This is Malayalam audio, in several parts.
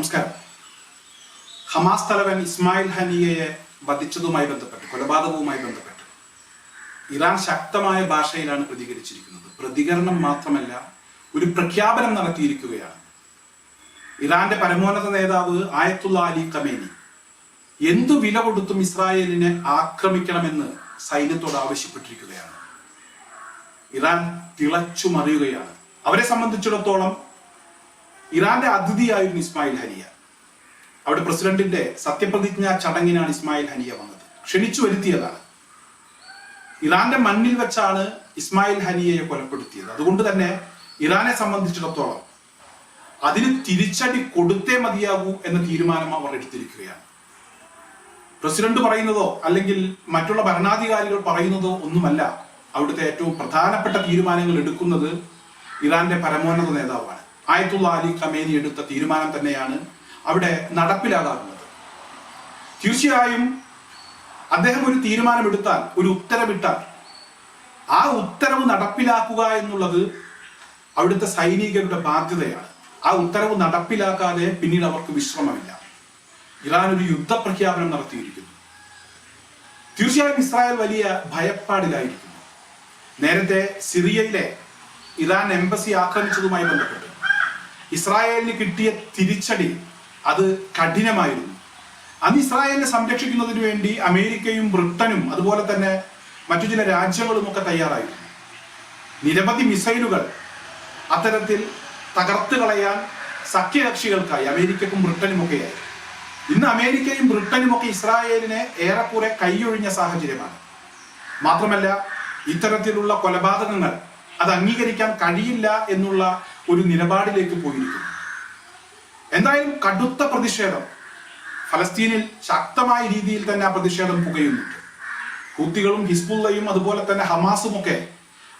നമസ്കാരം. ഹമാസ് തലവൻ ഇസ്മായിൽ ഹനിയയെ വധിച്ചതുമായി ബന്ധപ്പെട്ട് കൊലപാതകവുമായി ബന്ധപ്പെട്ട് ഇറാൻ ശക്തമായ ഭാഷയിലാണ് പ്രതികരിച്ചിരിക്കുന്നത്. പ്രതികരണം മാത്രമല്ല ഒരു പ്രഖ്യാപനം നടത്തിയിരിക്കുകയാണ്. ഇറാന്റെ പരമോന്നത നേതാവ് ആയത്തുള്ള അലി കമേനി എന്തു വില കൊടുത്തും ഇസ്രായേലിനെ ആക്രമിക്കണമെന്ന് സൈന്യത്തോട് ആവശ്യപ്പെട്ടിരിക്കുകയാണ്. ഇറാൻ തിളച്ചു മറിയുകയാണ് അവരെ സംബന്ധിച്ചിടത്തോളം ഇറാന്റെ അതിഥിയായിരുന്നു ഇസ്മായിൽ ഹനിയ. അവിടെ പ്രസിഡന്റിന്റെ സത്യപ്രതിജ്ഞ ചടങ്ങിനാണ് ഇസ്മായിൽ ഹനിയ വന്നത്. ക്ഷണിച്ചു വരുത്തിയതാണ്. ഇറാന്റെ മണ്ണിൽ വെച്ചാണ് ഇസ്മായിൽ ഹനിയയെ കൊലപ്പെടുത്തിയത്. അതുകൊണ്ട് തന്നെ ഇറാനെ സംബന്ധിച്ചിടത്തോളം അതിന് തിരിച്ചടി കൊടുത്തേ മതിയാകൂ എന്ന തീരുമാനം അവർ എടുത്തിരിക്കുകയാണ്. പ്രസിഡന്റ് പറയുന്നതോ അല്ലെങ്കിൽ മറ്റുള്ള ഭരണാധികാരികൾ പറയുന്നതോ ഒന്നുമല്ല. അവിടുത്തെ ഏറ്റവും പ്രധാനപ്പെട്ട തീരുമാനങ്ങൾ എടുക്കുന്നത് ഇറാന്റെ പരമോന്നത നേതാവാണ്. ആയത്തുള്ള അലി ഖമേനി എടുത്ത തീരുമാനം തന്നെയാണ് അവിടെ നടപ്പിലാകാറുള്ളത്. തീർച്ചയായും അദ്ദേഹം ഒരു തീരുമാനമെടുത്താൽ ഒരു ഉത്തരവിട്ടാൽ ആ ഉത്തരവ് നടപ്പിലാക്കുക എന്നുള്ളത് അവിടുത്തെ സൈനികരുടെ ബാധ്യതയാണ്. ആ ഉത്തരവ് നടപ്പിലാക്കാതെ പിന്നീട് അവർക്ക് വിശ്രമമില്ല. ഇറാൻ ഒരു യുദ്ധപ്രഖ്യാപനം നടത്തിയിരിക്കുന്നു. തീർച്ചയായും ഇസ്രായേൽ വലിയ ഭയപ്പാടിലായിരിക്കുന്നു. നേരത്തെ സിറിയയിലെ ഇറാൻ എംബസി ആക്രമിച്ചതുമായി ബന്ധപ്പെട്ട് ഇസ്രായേലിന് കിട്ടിയ തിരിച്ചടി അത് കഠിനമായിരുന്നു. അന്ന് ഇസ്രായേലിനെ സംരക്ഷിക്കുന്നതിന് വേണ്ടി അമേരിക്കയും ബ്രിട്ടനും അതുപോലെ തന്നെ മറ്റു ചില രാജ്യങ്ങളും ഒക്കെ തയ്യാറായിരുന്നു. നിരവധി മിസൈലുകൾ അത്തരത്തിൽ തകർത്ത് കളയാൻ സഖ്യകക്ഷികൾക്കായി അമേരിക്കക്കും ബ്രിട്ടനും ഒക്കെയായി ഇന്ന് അമേരിക്കയും ബ്രിട്ടനും ഒക്കെ ഇസ്രായേലിനെ ഏറെക്കുറെ കൈയൊഴിഞ്ഞ സാഹചര്യമാണ്. മാത്രമല്ല ഇത്തരത്തിലുള്ള കൊലപാതകങ്ങൾ അത് അംഗീകരിക്കാൻ കഴിയില്ല എന്നുള്ള ഒരു നിലപാടിലേക്ക് പോയിരിക്കുന്നു. എന്തായാലും കടുത്ത പ്രതിഷേധം. ഫലസ്തീനിൽ ശക്തമായ രീതിയിൽ തന്നെ ആ പ്രതിഷേധം പുകയുന്നുണ്ട്. ഹൂത്തികളും ഹിസ്ബുള്ളയും അതുപോലെ തന്നെ ഹമാസും ഒക്കെ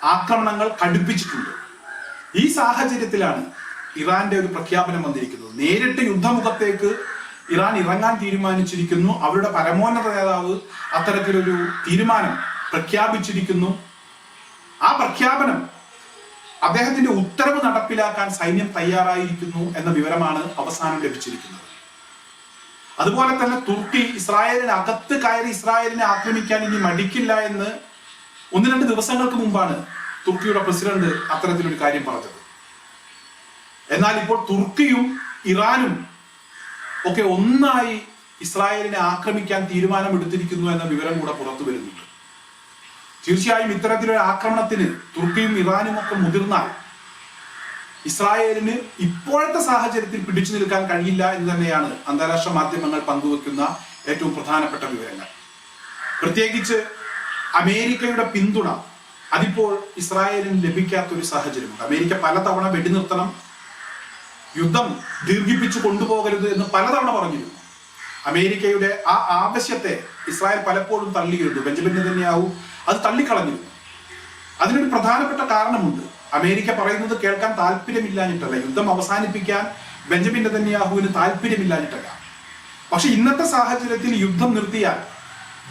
ആക്രമണങ്ങൾ കടുപ്പിച്ചിട്ടുണ്ട്. ഈ സാഹചര്യത്തിലാണ് ഇറാന്റെ ഒരു പ്രഖ്യാപനം വന്നിരിക്കുന്നത്. നേരിട്ട് യുദ്ധമുഖത്തേക്ക് ഇറാൻ ഇറങ്ങാൻ തീരുമാനിച്ചിരിക്കുന്നു. അവരുടെ പരമോന്നത നേതാവ് അത്തരത്തിലൊരു തീരുമാനം പ്രഖ്യാപിച്ചിരിക്കുന്നു. ആ പ്രഖ്യാപനം അദ്ദേഹത്തിന്റെ ഉത്തരവ് നടപ്പിലാക്കാൻ സൈന്യം തയ്യാറായിരിക്കുന്നു എന്ന വിവരമാണ് അവസാനം ലഭിച്ചിരിക്കുന്നത്. അതുപോലെ തന്നെ തുർക്കി ഇസ്രായേലിന് അകത്ത് കയറി ഇസ്രായേലിനെ ആക്രമിക്കാൻ ഇനി മടിക്കില്ല എന്ന് ഒന്ന് രണ്ട് ദിവസങ്ങൾക്ക് മുമ്പാണ് തുർക്കിയുടെ പ്രസിഡന്റ് അത്തരത്തിലൊരു കാര്യം പറഞ്ഞത്. എന്നാൽ ഇപ്പോൾ തുർക്കിയും ഇറാനും ഒക്കെ ഒന്നായി ഇസ്രായേലിനെ ആക്രമിക്കാൻ തീരുമാനമെടുത്തിരിക്കുന്നു എന്ന വിവരം കൂടെ പുറത്തു വരുന്നുണ്ട്. തീർച്ചയായും ഇത്തരത്തിലൊരു ആക്രമണത്തിന് തുർക്കിയും ഇറാനും ഒക്കെ മുതിർന്നാൽ ഇസ്രായേലിന് ഇപ്പോഴത്തെ സാഹചര്യത്തിൽ പിടിച്ചു നിൽക്കാൻ കഴിയില്ല എന്ന് തന്നെയാണ് അന്താരാഷ്ട്ര മാധ്യമങ്ങൾ പങ്കുവെക്കുന്ന ഏറ്റവും പ്രധാനപ്പെട്ട വിവരങ്ങൾ. പ്രത്യേകിച്ച് അമേരിക്കയുടെ പിന്തുണ അതിപ്പോൾ ഇസ്രായേലിന് ലഭിക്കാത്ത ഒരു സാഹചര്യമുണ്ട്. അമേരിക്ക പലതവണ വെടിനിർത്തണം യുദ്ധം ദീർഘിപ്പിച്ചു കൊണ്ടുപോകരുത് എന്ന് പലതവണ പറഞ്ഞിരുന്നു. അമേരിക്കയുടെ ആ ആവശ്യത്തെ ഇസ്രായേൽ പലപ്പോഴും തള്ളിയിരുന്നു. ബെഞ്ചമിൻ നെതന്യാഹു അത് തള്ളിക്കളഞ്ഞിരുന്നു. അതിനൊരു പ്രധാനപ്പെട്ട കാരണമുണ്ട്. അമേരിക്ക പറയുന്നത് കേൾക്കാൻ താല്പര്യമില്ലാഞ്ഞിട്ടല്ല. യുദ്ധം അവസാനിപ്പിക്കാൻ ബെഞ്ചമിൻ നെതന്യാഹുവിന് താല്പര്യമില്ലാഞ്ഞിട്ടല്ല. പക്ഷെ ഇന്നത്തെ സാഹചര്യത്തിൽ യുദ്ധം നിർത്തിയാൽ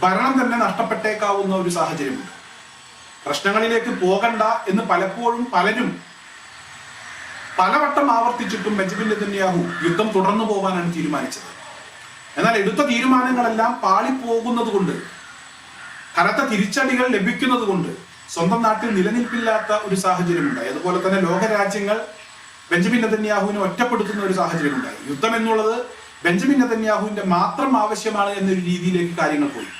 ഭരണം തന്നെ നഷ്ടപ്പെട്ടേക്കാവുന്ന ഒരു സാഹചര്യമുണ്ട്. പ്രശ്നങ്ങളിലേക്ക് പോകണ്ട എന്ന് പലപ്പോഴും പലരും പലവട്ടം ആവർത്തിച്ചിട്ടും ബെഞ്ചമിൻ നെതന്യാഹു യുദ്ധം തുടർന്നു പോകാനാണ് തീരുമാനിച്ചത്. എന്നാൽ എടുത്ത തീരുമാനങ്ങളെല്ലാം പാളിപ്പോകുന്നത് കൊണ്ട് കനത്ത തിരിച്ചടികൾ ലഭിക്കുന്നത് കൊണ്ട് സ്വന്തം നാട്ടിൽ നിലനിൽപ്പില്ലാത്ത ഒരു സാഹചര്യമുണ്ടായി. അതുപോലെ തന്നെ ലോകരാജ്യങ്ങൾ ബെഞ്ചമിൻ നെതന്യാഹുവിനെ ഒറ്റപ്പെടുത്തുന്ന ഒരു സാഹചര്യമുണ്ടായി. യുദ്ധം എന്നുള്ളത് ബെഞ്ചമിൻ നെതന്യാഹുവിന്റെ മാത്രം ആവശ്യമാണ് എന്നൊരു രീതിയിലേക്ക് കാര്യങ്ങൾ പോയി.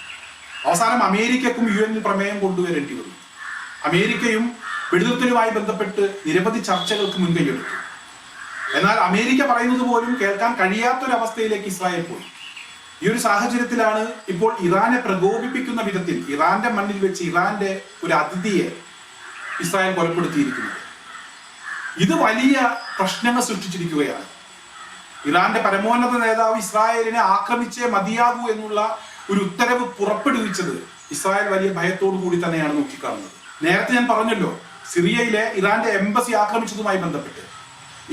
അവസാനം അമേരിക്കക്കും യു എനിൽ പ്രമേയം കൊണ്ടുവരേണ്ടി വന്നു. അമേരിക്കയും വെടിനിർത്തലുമായി ബന്ധപ്പെട്ട് നിരവധി ചർച്ചകൾക്ക് മുൻകൈയെടുത്തു എന്നാൽ അമേരിക്ക പറയുന്നത് പോലും കേൾക്കാൻ കഴിയാത്തൊരവസ്ഥയിലേക്ക് ഇസ്രായേൽ പോയി. ഈ ഒരു സാഹചര്യത്തിലാണ് ഇപ്പോൾ ഇറാനെ പ്രകോപിപ്പിക്കുന്ന വിധത്തിൽ ഇറാന്റെ മണ്ണിൽ വെച്ച് ഇറാന്റെ ഒരു അതിഥിയെ ഇസ്രായേൽ കൊലപ്പെടുത്തിയിരിക്കുന്നത്. ഇത് വലിയ പ്രശ്നങ്ങൾ സൃഷ്ടിച്ചിരിക്കുകയാണ്. ഇറാന്റെ പരമോന്നത നേതാവ് ഇസ്രായേലിനെ ആക്രമിച്ചേ മതിയാകൂ എന്നുള്ള ഒരു ഉത്തരവ് പുറപ്പെടുവിച്ചത് ഇസ്രായേൽ വലിയ ഭയത്തോടു കൂടി തന്നെയാണ് നോക്കിക്കാണുന്നത്. നേരത്തെ ഞാൻ പറഞ്ഞല്ലോ സിറിയയിലെ ഇറാന്റെ എംബസി ആക്രമിച്ചതുമായി ബന്ധപ്പെട്ട്.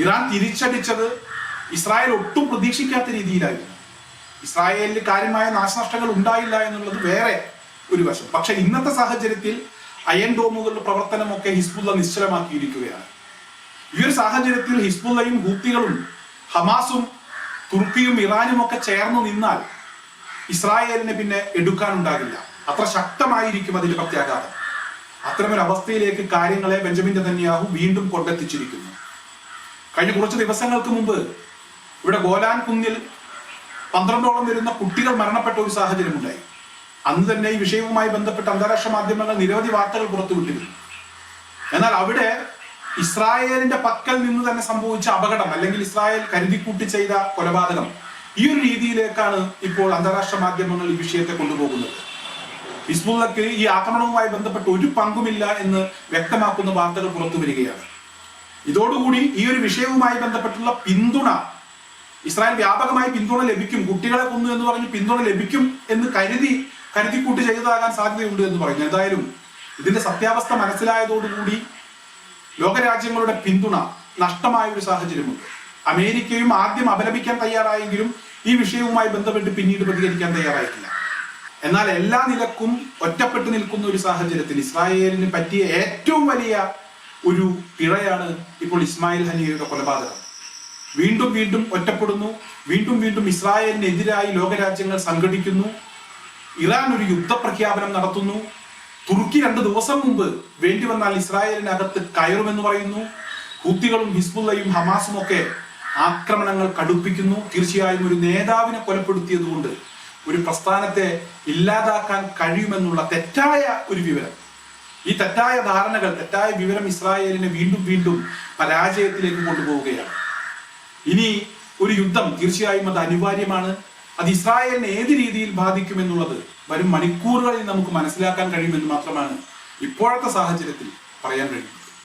ഇറാൻ തിരിച്ചടിച്ചത് ഇസ്രായേൽ ഒട്ടും പ്രതീക്ഷിക്കാത്ത രീതിയിലായിരുന്നു. ഇസ്രായേലിന് കാര്യമായ നാശനഷ്ടങ്ങൾ ഉണ്ടായില്ല എന്നുള്ളത് വേറെ ഒരു വശം. പക്ഷെ ഇന്നത്തെ സാഹചര്യത്തിൽ അയൻ ഡോമുകളുടെ പ്രവർത്തനമൊക്കെ ഹിസ്ബുള്ള നിശ്ചലമാക്കിയിരിക്കുകയാണ്. ഈ ഒരു സാഹചര്യത്തിൽ ഹിസ്ബുള്ളയും ഹൂത്തികളും ഹമാസും തുർക്കിയും ഇറാനും ഒക്കെ ചേർന്ന് നിന്നാൽ ഇസ്രായേലിനെ പിന്നെ എടുക്കാനുണ്ടാകില്ല. അത്ര ശക്തമായിരിക്കും അതിന്റെ പ്രത്യാഘാതം. അത്തരമൊരു അവസ്ഥയിലേക്ക് കാര്യങ്ങളെ ബെഞ്ചമിൻ നെതന്യാഹു വീണ്ടും കൊണ്ടെത്തിച്ചിരിക്കുന്നു. കഴിഞ്ഞ കുറച്ച് ദിവസങ്ങൾക്ക് മുമ്പ് ഇവിടെ ഗോലാൻ കുന്നിൽ പന്ത്രണ്ടോളം വരുന്ന കുട്ടികൾ മരണപ്പെട്ട ഒരു സാഹചര്യമുണ്ടായി. അന്ന് തന്നെ ഈ വിഷയവുമായി ബന്ധപ്പെട്ട് അന്താരാഷ്ട്ര മാധ്യമങ്ങൾ നിരവധി വാർത്തകൾ പുറത്തുവിട്ടിരുന്നു എന്നാൽ അവിടെ ഇസ്രായേലിന്റെ പക്കൽ നിന്ന് തന്നെ സംഭവിച്ച അപകടം അല്ലെങ്കിൽ ഇസ്രായേൽ കരുതിക്കൂട്ടി ചെയ്ത കൊലപാതകം ഈ ഒരു രീതിയിലേക്കാണ് ഇപ്പോൾ അന്താരാഷ്ട്ര മാധ്യമങ്ങൾ ഈ വിഷയത്തെ കൊണ്ടുപോകുന്നത്. ഹിസ്ബുള്ളക്ക് ഈ ആക്രമണവുമായി ബന്ധപ്പെട്ട് ഒരു പങ്കുമില്ല എന്ന് വ്യക്തമാക്കുന്ന വാർത്തകൾ പുറത്തു വരികയാണ്. ഇതോടുകൂടി ഈ ഒരു വിഷയവുമായി ബന്ധപ്പെട്ടുള്ള പിന്തുണ ഇസ്രായേൽ വ്യാപകമായി പിന്തുണ ലഭിക്കും. കുട്ടികളെ കൊന്നു എന്ന് പറഞ്ഞ് പിന്തുണ ലഭിക്കും എന്ന് കരുതി കരുതിക്കൂട്ടി ചെയ്തതാകാൻ സാധ്യതയുണ്ട് എന്ന് പറയുന്നു എന്തായാലും ഇതിന്റെ സത്യാവസ്ഥ മനസ്സിലായതോടുകൂടി ലോകരാജ്യങ്ങളുടെ പിന്തുണ നഷ്ടമായ ഒരു സാഹചര്യമുണ്ട്. അമേരിക്കയും ആദ്യം അപലപിക്കാൻ തയ്യാറായെങ്കിലും ഈ വിഷയവുമായി ബന്ധപ്പെട്ട് പിന്നീട് പ്രതികരിക്കാൻ തയ്യാറായിട്ടില്ല. എന്നാൽ എല്ലാ നിലക്കും ഒറ്റപ്പെട്ടു നിൽക്കുന്ന ഒരു സാഹചര്യത്തിൽ ഇസ്രായേലിന് പറ്റിയ ഏറ്റവും വലിയ ഒരു പിഴയാണ് ഇപ്പോൾ ഇസ്മായിൽ ഹനിയയുടെ കൊലപാതകം. വീണ്ടും വീണ്ടും ഒറ്റപ്പെടുന്നു. വീണ്ടും വീണ്ടും ഇസ്രായേലിനെതിരായി ലോകരാജ്യങ്ങൾ സംഘടിക്കുന്നു. ഇറാൻ ഒരു യുദ്ധപ്രഖ്യാപനം നടത്തുന്നു. തുർക്കി രണ്ട് ദിവസം മുമ്പ് വേണ്ടി വന്നാൽ ഇസ്രായേലിനകത്ത് കയറുമെന്ന് പറയുന്നു. ഹൂത്തികളും ഹിസ്ബുള്ളയും ഹമാസും ഒക്കെ ആക്രമണങ്ങൾ കടുപ്പിക്കുന്നു. തീർച്ചയായും ഒരു നേതാവിനെ കൊലപ്പെടുത്തിയതുകൊണ്ട് ഒരു പ്രസ്ഥാനത്തെ ഇല്ലാതാക്കാൻ കഴിയുമെന്നുള്ള തെറ്റായ ഒരു വിവരം. ഈ തെറ്റായ ധാരണകൾ തെറ്റായ വിവരം ഇസ്രായേലിനെ വീണ്ടും വീണ്ടും പരാജയത്തിലേക്ക് കൊണ്ടുപോവുകയാണ്. ഇനി ഒരു യുദ്ധം തീർച്ചയായും അത് അനിവാര്യമാണ്. അത് ഇസ്രായേലിനെ ഏത് രീതിയിൽ ബാധിക്കുമെന്നുള്ളത് വരും മണിക്കൂറുകളിൽ നമുക്ക് മനസ്സിലാക്കാൻ കഴിയുമെന്ന് മാത്രമാണ് ഇപ്പോഴത്തെ സാഹചര്യത്തിൽ പറയാൻ കഴിയും